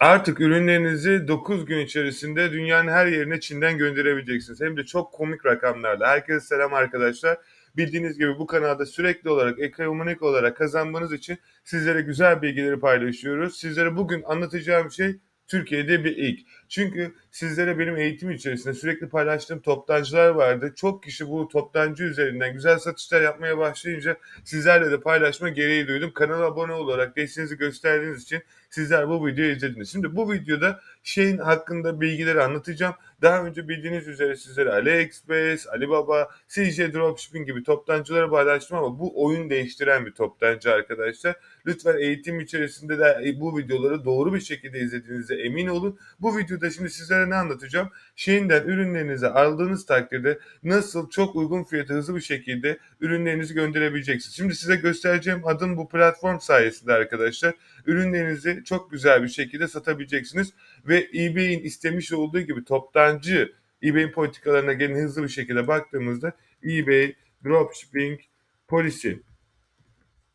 Artık ürünlerinizi 9 gün içerisinde dünyanın her yerine Çin'den gönderebileceksiniz. Hem de çok komik rakamlarla. Herkese selam arkadaşlar. Bildiğiniz gibi bu kanalda sürekli olarak ekonomik olarak kazanmanız için sizlere güzel bilgileri paylaşıyoruz. Sizlere bugün anlatacağım şey Türkiye'de bir ilk. Çünkü sizlere benim eğitim içerisinde sürekli paylaştığım toptancılar vardı. Çok kişi bu toptancı üzerinden güzel satışlar yapmaya başlayınca sizlerle de paylaşma gereği duydum. Kanala abone olarak desteğinizi gösterdiğiniz için sizler bu videoyu izlediniz. Şimdi bu videoda şeyin hakkında bilgileri anlatacağım. Daha önce bildiğiniz üzere sizlere AliExpress, Alibaba, CJ Dropshipping gibi toptancıları paylaştım ama bu oyun değiştiren bir toptancı arkadaşlar. Lütfen eğitim içerisinde de bu videoları doğru bir şekilde izlediğinize emin olun. Bu videoda şimdi sizlere ne anlatacağım? Şeyinden ürünlerinizi aldığınız takdirde nasıl çok uygun fiyata hızlı bir şekilde ürünlerinizi gönderebileceksiniz. Şimdi size göstereceğim adım bu platform sayesinde arkadaşlar ürünlerinizi çok güzel bir şekilde satabileceksiniz ve eBay'in istemiş olduğu gibi toptancı eBay'in politikalarına gelin hızlı bir şekilde baktığımızda eBay Dropshipping Policy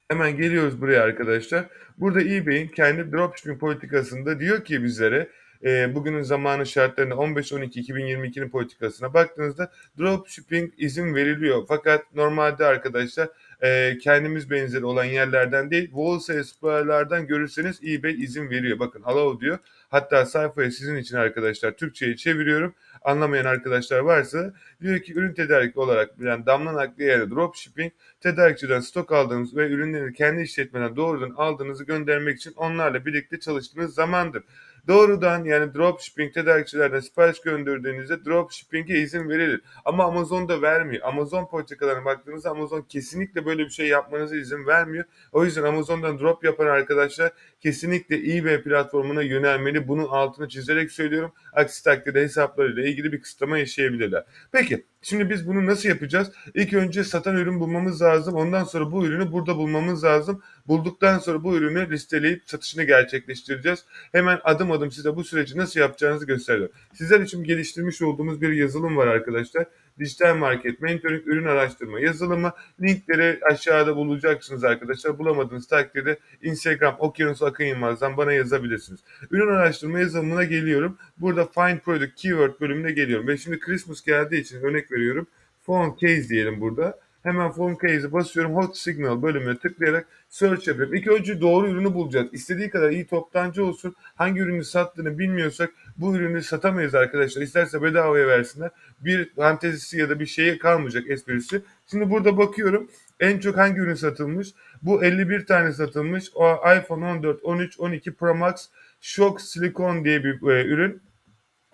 Hemen geliyoruz buraya arkadaşlar. Burada eBay'in kendi dropshipping politikasında diyor ki bizlere e, bugünün zamanı şartlarında 15-12-2022'nin politikasına baktığınızda dropshipping izin veriliyor. Fakat normalde arkadaşlar e, kendimiz benzeri olan yerlerden değil wholesale supplier'lardan görürseniz eBay izin veriyor. Bakın allow diyor. Hatta sayfayı sizin için arkadaşlar Türkçe'ye çeviriyorum. Anlamayan arkadaşlar varsa diyor ki ürün tedariki olarak bilen damla nakliye yani dropshipping tedarikçiden stok aldığınız ve ürünleri kendi işletmeden doğrudan aldığınızı göndermek için onlarla birlikte çalıştığınız zamandır. Doğrudan yani dropshipping tedarikçilerden sipariş gönderdiğinizde dropshipping'e izin verilir. Ama Amazon da vermiyor. Amazon politikalarına baktığınızda Amazon kesinlikle böyle bir şey yapmanıza izin vermiyor. O yüzden Amazon'dan drop yapan arkadaşlar kesinlikle eBay platformuna yönelmeli. Bunun altını çizerek söylüyorum. Aksi takdirde hesaplarıyla ilgili bir kısıtlama yaşayabilirler. Peki şimdi biz bunu nasıl yapacağız? İlk önce satan ürün bulmamız lazım. Ondan sonra bu ürünü burada bulmamız lazım. Bulduktan sonra bu ürünü listeleyip satışını gerçekleştireceğiz. Hemen adım adım size bu süreci nasıl yapacağınızı gösteriyorum. Sizler için geliştirmiş olduğumuz bir yazılım var arkadaşlar. Dijital Market Mentoring Ürün Araştırma yazılımı. Linkleri aşağıda bulacaksınız arkadaşlar. Bulamadığınız takdirde Instagram Okyanus Akın Yılmaz'dan bana yazabilirsiniz. Ürün araştırma yazılımına geliyorum. Burada Find Product Keyword bölümüne geliyorum. Ve şimdi Christmas geldiği için örnek veriyorum. Phone Case diyelim burada. Hemen Phone Case'e basıyorum. Hot Signal bölümüne tıklayarak search yapıyorum. İlk önce doğru ürünü bulacağız. İstediği kadar iyi toptancı olsun. Hangi ürünü sattığını bilmiyorsak bu ürünü satamayız arkadaşlar. İsterse bedavaya versinler. Bir fantezisi ya da bir şeye kalmayacak esprisi. Şimdi burada bakıyorum. En çok hangi ürün satılmış? Bu 51 tane satılmış. O iPhone 14, 13, 12 Pro Max Shock Silikon diye bir e, ürün.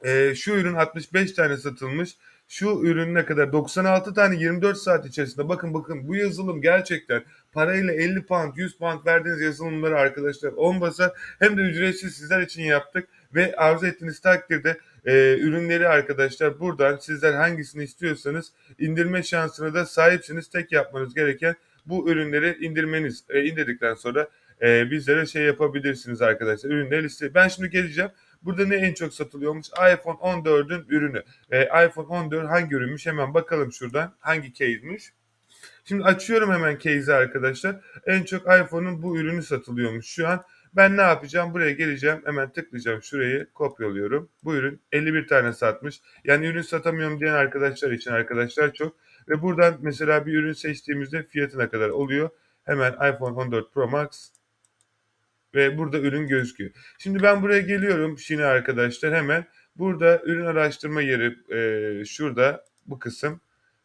E, şu ürün 65 tane satılmış şu ürün ne kadar 96 tane 24 saat içerisinde bakın bakın bu yazılım gerçekten parayla 50 pound 100 pound verdiğiniz yazılımları arkadaşlar 10 basar. Hem de ücretsiz sizler için yaptık ve arzu ettiğiniz takdirde e, ürünleri arkadaşlar buradan sizler hangisini istiyorsanız indirme şansına da sahipsiniz. Tek yapmanız gereken bu ürünleri indirmeniz. E, indirdikten sonra e, bizlere şey yapabilirsiniz arkadaşlar ürünleri liste ben şimdi geleceğim Burada ne en çok satılıyormuş? iPhone 14'ün ürünü. E, iPhone 14 hangi ürünmüş? Hemen bakalım şuradan. Hangi case'miş? Şimdi açıyorum hemen case'i arkadaşlar. En çok iPhone'un bu ürünü satılıyormuş şu an. Ben ne yapacağım? Buraya geleceğim. Hemen tıklayacağım. Şurayı kopyalıyorum. Bu ürün 51 tane satmış. Yani ürün satamıyorum diyen arkadaşlar için arkadaşlar çok. Ve buradan mesela bir ürün seçtiğimizde fiyatı ne kadar oluyor? Hemen iPhone 14 Pro Max ve burada ürün gözüküyor. Şimdi ben buraya geliyorum şimdi arkadaşlar hemen. Burada ürün araştırma yeri e, şurada bu kısım.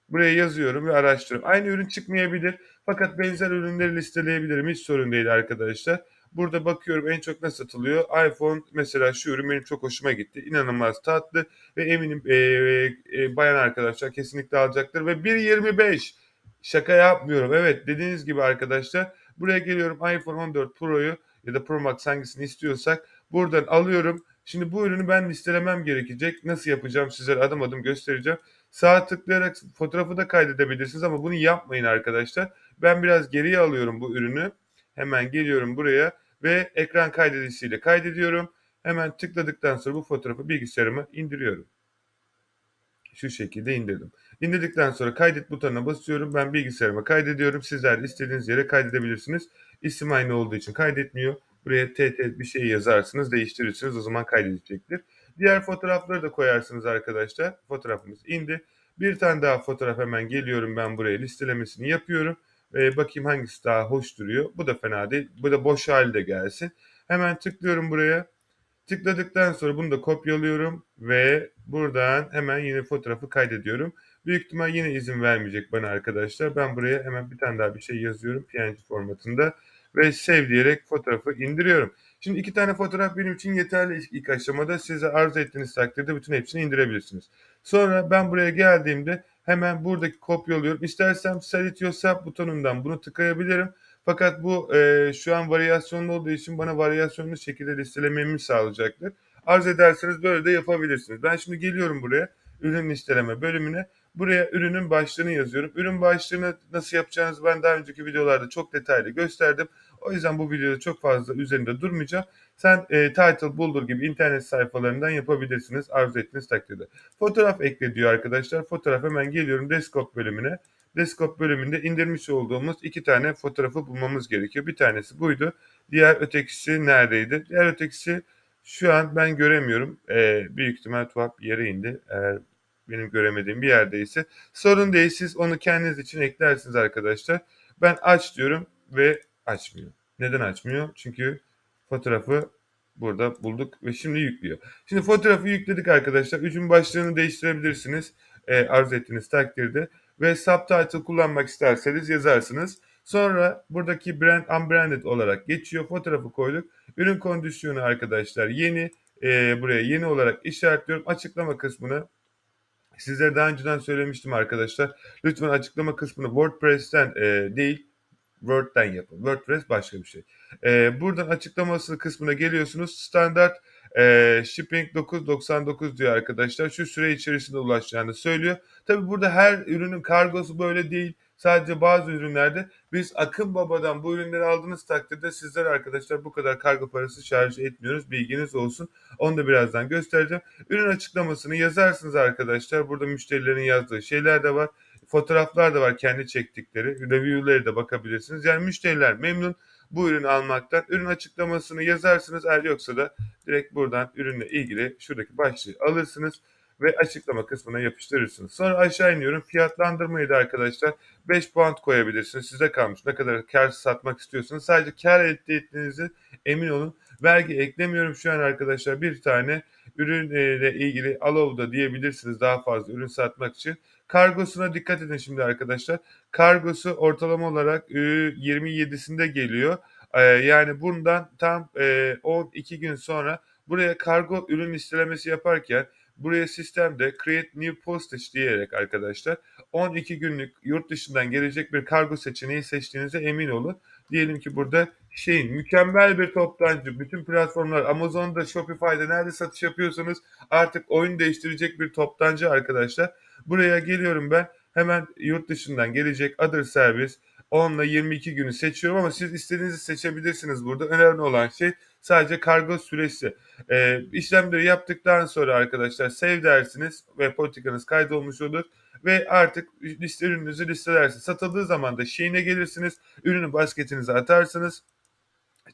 Buraya yazıyorum ve araştırıyorum. Aynı ürün çıkmayabilir fakat benzer ürünleri listeleyebilirim. Hiç sorun değil arkadaşlar. Burada bakıyorum en çok ne satılıyor. iPhone mesela şu ürün benim çok hoşuma gitti. İnanılmaz tatlı ve eminim e, e, bayan arkadaşlar kesinlikle alacaktır. Ve 1.25 şaka yapmıyorum. Evet dediğiniz gibi arkadaşlar buraya geliyorum iPhone 14 Pro'yu ya da Pro Max hangisini istiyorsak buradan alıyorum. Şimdi bu ürünü ben listelemem gerekecek. Nasıl yapacağım sizlere adım adım göstereceğim. Sağ tıklayarak fotoğrafı da kaydedebilirsiniz ama bunu yapmayın arkadaşlar. Ben biraz geriye alıyorum bu ürünü. Hemen geliyorum buraya ve ekran kaydedicisiyle kaydediyorum. Hemen tıkladıktan sonra bu fotoğrafı bilgisayarıma indiriyorum. Şu şekilde indirdim. İndirdikten sonra kaydet butonuna basıyorum. Ben bilgisayarıma kaydediyorum. Sizler de istediğiniz yere kaydedebilirsiniz. İsim aynı olduğu için kaydetmiyor. Buraya TT bir şey yazarsınız, değiştirirsiniz. O zaman kaydedecektir. Diğer fotoğrafları da koyarsınız arkadaşlar. Fotoğrafımız indi. Bir tane daha fotoğraf hemen geliyorum ben buraya listelemesini yapıyorum. Ee, bakayım hangisi daha hoş duruyor. Bu da fena değil. Bu da boş halde gelsin. Hemen tıklıyorum buraya. Tıkladıktan sonra bunu da kopyalıyorum ve buradan hemen yine fotoğrafı kaydediyorum. Büyük ihtimal yine izin vermeyecek bana arkadaşlar. Ben buraya hemen bir tane daha bir şey yazıyorum PNG formatında ve save diyerek fotoğrafı indiriyorum. Şimdi iki tane fotoğraf benim için yeterli ilk aşamada. Size arzu ettiğiniz takdirde bütün hepsini indirebilirsiniz. Sonra ben buraya geldiğimde hemen buradaki kopyalıyorum. İstersem Set It Yourself butonundan bunu tıkayabilirim. Fakat bu e, şu an varyasyonlu olduğu için bana varyasyonlu şekilde listelememi sağlayacaktır. Arz ederseniz böyle de yapabilirsiniz. Ben şimdi geliyorum buraya ürün listeleme bölümüne. Buraya ürünün başlığını yazıyorum. Ürün başlığını nasıl yapacağınızı ben daha önceki videolarda çok detaylı gösterdim. O yüzden bu videoda çok fazla üzerinde durmayacağım. Sen e, title buldur gibi internet sayfalarından yapabilirsiniz arzu ettiğiniz takdirde. Fotoğraf ekle diyor arkadaşlar. Fotoğraf hemen geliyorum desktop bölümüne. Desktop bölümünde indirmiş olduğumuz iki tane fotoğrafı bulmamız gerekiyor. Bir tanesi buydu. Diğer ötekisi neredeydi? Diğer ötekisi şu an ben göremiyorum. Ee, büyük ihtimal tuhaf bir yere indi. Eğer benim göremediğim bir yerdeyse. Sorun değil siz onu kendiniz için eklersiniz arkadaşlar. Ben aç diyorum ve açmıyor. Neden açmıyor? Çünkü fotoğrafı burada bulduk ve şimdi yüklüyor. Şimdi fotoğrafı yükledik arkadaşlar. Üçün başlığını değiştirebilirsiniz. E, arzu ettiğiniz takdirde. Ve subtitle kullanmak isterseniz yazarsınız. Sonra buradaki brand unbranded olarak geçiyor. Fotoğrafı koyduk. Ürün kondisyonu arkadaşlar yeni. E, buraya yeni olarak işaretliyorum. Açıklama kısmını sizlere daha önceden söylemiştim arkadaşlar. Lütfen açıklama kısmını WordPress'ten e, değil Word'den yapın. WordPress başka bir şey. E, buradan açıklaması kısmına geliyorsunuz. Standart e, shipping 9.99 diyor arkadaşlar. Şu süre içerisinde ulaşacağını söylüyor. Tabi burada her ürünün kargosu böyle değil. Sadece bazı ürünlerde biz Akın Baba'dan bu ürünleri aldığınız takdirde sizler arkadaşlar bu kadar kargo parası şarj etmiyoruz. Bilginiz olsun. Onu da birazdan göstereceğim. Ürün açıklamasını yazarsınız arkadaşlar. Burada müşterilerin yazdığı şeyler de var. Fotoğraflar da var kendi çektikleri. Review'leri de bakabilirsiniz. Yani müşteriler memnun bu ürünü almaktan. Ürün açıklamasını yazarsınız. Eğer yoksa da direkt buradan ürünle ilgili şuradaki başlığı alırsınız ve açıklama kısmına yapıştırırsınız. Sonra aşağı iniyorum. Fiyatlandırmayı da arkadaşlar 5 puan koyabilirsiniz. Size kalmış. Ne kadar kar satmak istiyorsanız sadece kar elde ettiğinizi emin olun. Vergi eklemiyorum şu an arkadaşlar. Bir tane ürünle ilgili Alov'da diyebilirsiniz daha fazla ürün satmak için. Kargosuna dikkat edin şimdi arkadaşlar. Kargosu ortalama olarak 27'sinde geliyor. Yani bundan tam 12 gün sonra buraya kargo ürün listelemesi yaparken buraya sistemde create new postage diyerek arkadaşlar 12 günlük yurt dışından gelecek bir kargo seçeneği seçtiğinize emin olun. Diyelim ki burada şeyin mükemmel bir toptancı. Bütün platformlar Amazon'da, Shopify'da nerede satış yapıyorsanız artık oyun değiştirecek bir toptancı arkadaşlar. Buraya geliyorum ben. Hemen yurt dışından gelecek other service 10 ile 22 günü seçiyorum ama siz istediğinizi seçebilirsiniz burada. Önemli olan şey sadece kargo süresi. Ee, işlemleri yaptıktan sonra arkadaşlar save dersiniz ve politikanız kaydolmuş olur ve artık liste ürününüzü listelersiniz. Satıldığı zaman da şeyine gelirsiniz. Ürünü basketinize atarsınız.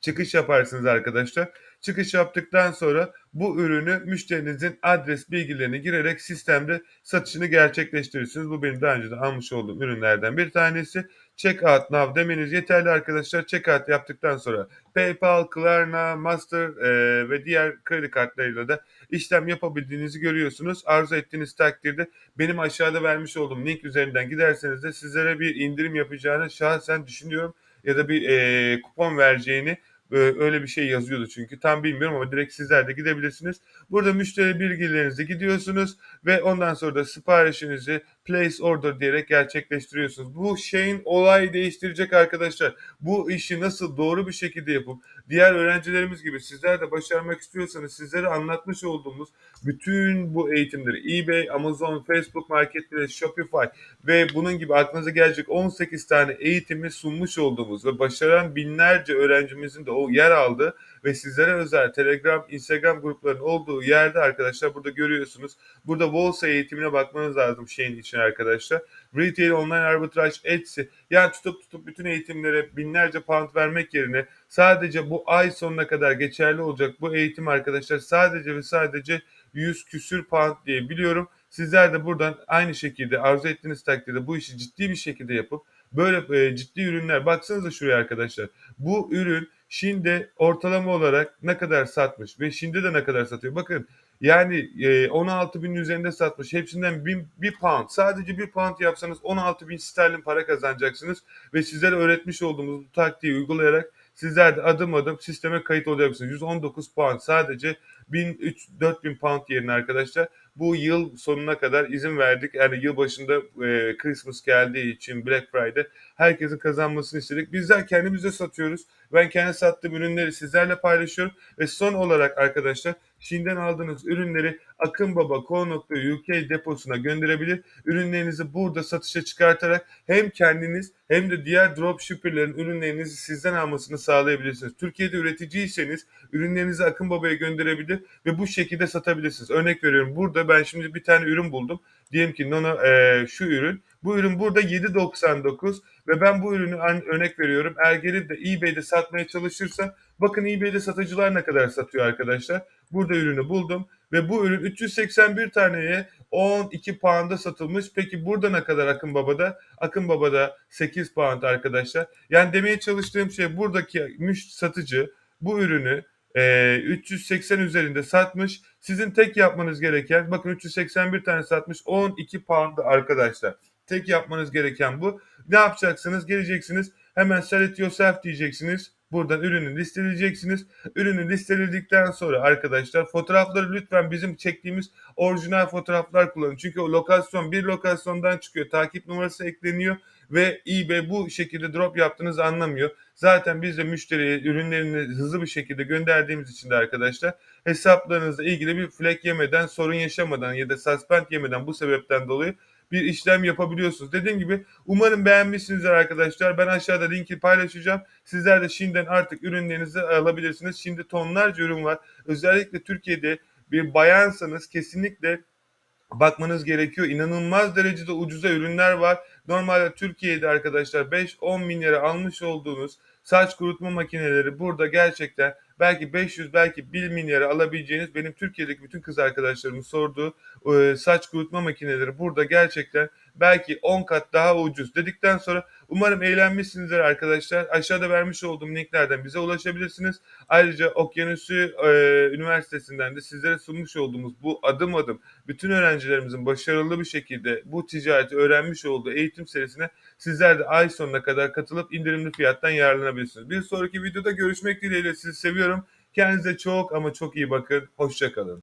Çıkış yaparsınız arkadaşlar. Çıkış yaptıktan sonra bu ürünü müşterinizin adres bilgilerini girerek sistemde satışını gerçekleştirirsiniz. Bu benim daha önce de almış olduğum ürünlerden bir tanesi. Checkout now demeniz yeterli arkadaşlar. Checkout yaptıktan sonra PayPal, Klarna, Master e, ve diğer kredi kartlarıyla da işlem yapabildiğinizi görüyorsunuz. Arzu ettiğiniz takdirde benim aşağıda vermiş olduğum link üzerinden giderseniz de sizlere bir indirim yapacağını şahsen düşünüyorum ya da bir e, kupon vereceğini öyle bir şey yazıyordu çünkü tam bilmiyorum ama direkt sizler de gidebilirsiniz. Burada müşteri bilgilerinizi gidiyorsunuz ve ondan sonra da siparişinizi place order diyerek gerçekleştiriyorsunuz. Bu şeyin olay değiştirecek arkadaşlar. Bu işi nasıl doğru bir şekilde yapıp diğer öğrencilerimiz gibi sizler de başarmak istiyorsanız sizlere anlatmış olduğumuz bütün bu eğitimleri eBay, Amazon, Facebook Marketplace, Shopify ve bunun gibi aklınıza gelecek 18 tane eğitimi sunmuş olduğumuz ve başaran binlerce öğrencimizin de o yer aldığı ve sizlere özel Telegram, Instagram gruplarının olduğu yerde arkadaşlar burada görüyorsunuz. Burada Volsa eğitimine bakmanız lazım şeyin için arkadaşlar. Retail, online arbitraj, Etsy. Yani tutup tutup bütün eğitimlere binlerce pound vermek yerine sadece bu ay sonuna kadar geçerli olacak bu eğitim arkadaşlar sadece ve sadece 100 küsür pound diye biliyorum. Sizler de buradan aynı şekilde arzu ettiğiniz takdirde bu işi ciddi bir şekilde yapıp böyle e, ciddi ürünler baksanıza şuraya arkadaşlar. Bu ürün Şin'de ortalama olarak ne kadar satmış ve Şin'de de ne kadar satıyor. Bakın yani e, 16 binin üzerinde satmış. Hepsinden bin, bir pound. Sadece bir pound yapsanız 16 bin sterlin para kazanacaksınız. Ve sizlere öğretmiş olduğumuz bu taktiği uygulayarak sizler de adım adım sisteme kayıt olacaksınız. 119 pound sadece 1003 4000 pound yerine arkadaşlar bu yıl sonuna kadar izin verdik. Yani yıl başında e, Christmas geldiği için Black Friday herkesin kazanmasını istedik. Bizler kendimize satıyoruz. Ben kendi sattığım ürünleri sizlerle paylaşıyorum ve son olarak arkadaşlar Çin'den aldığınız ürünleri akınbaba.co.uk deposuna gönderebilir. Ürünlerinizi burada satışa çıkartarak hem kendiniz hem de diğer dropshipperlerin ürünlerinizi sizden almasını sağlayabilirsiniz. Türkiye'de üreticiyseniz ürünlerinizi Akın Baba'ya gönderebilir ve bu şekilde satabilirsiniz. Örnek veriyorum burada ben şimdi bir tane ürün buldum. Diyelim ki Nono e, şu ürün. Bu ürün burada 7.99 ve ben bu ürünü örnek veriyorum. Eğer gelip de eBay'de satmaya çalışırsa bakın eBay'de satıcılar ne kadar satıyor arkadaşlar. Burada ürünü buldum ve bu ürün 381 taneye 12 pound'a satılmış. Peki burada ne kadar Akın Baba'da? Akın Baba'da 8 pound arkadaşlar. Yani demeye çalıştığım şey buradaki müş satıcı bu ürünü e, 380 üzerinde satmış. Sizin tek yapmanız gereken bakın 381 tane satmış 12 pound arkadaşlar. Tek yapmanız gereken bu. Ne yapacaksınız? Geleceksiniz hemen sell it yourself diyeceksiniz. Buradan ürünü listeleyeceksiniz. Ürünü listeledikten sonra arkadaşlar fotoğrafları lütfen bizim çektiğimiz orijinal fotoğraflar kullanın. Çünkü o lokasyon bir lokasyondan çıkıyor. Takip numarası ekleniyor ve eBay bu şekilde drop yaptığınızı anlamıyor. Zaten biz de müşteriye ürünlerini hızlı bir şekilde gönderdiğimiz için de arkadaşlar hesaplarınızla ilgili bir flag yemeden, sorun yaşamadan ya da suspend yemeden bu sebepten dolayı bir işlem yapabiliyorsunuz. Dediğim gibi umarım beğenmişsinizdir arkadaşlar. Ben aşağıda linki paylaşacağım. Sizler de şimdiden artık ürünlerinizi alabilirsiniz. Şimdi tonlarca ürün var. Özellikle Türkiye'de bir bayansanız kesinlikle bakmanız gerekiyor. İnanılmaz derecede ucuza ürünler var. Normalde Türkiye'de arkadaşlar 5-10 bin lira almış olduğunuz saç kurutma makineleri burada gerçekten belki 500 belki 1 milyara alabileceğiniz benim Türkiye'deki bütün kız arkadaşlarımın sorduğu saç kurutma makineleri burada gerçekten belki 10 kat daha ucuz dedikten sonra umarım eğlenmişsinizdir arkadaşlar. Aşağıda vermiş olduğum linklerden bize ulaşabilirsiniz. Ayrıca Okyanusu e, Üniversitesi'nden de sizlere sunmuş olduğumuz bu adım adım bütün öğrencilerimizin başarılı bir şekilde bu ticareti öğrenmiş olduğu eğitim serisine sizler de ay sonuna kadar katılıp indirimli fiyattan yararlanabilirsiniz. Bir sonraki videoda görüşmek dileğiyle sizi seviyorum. Kendinize çok ama çok iyi bakın. Hoşçakalın.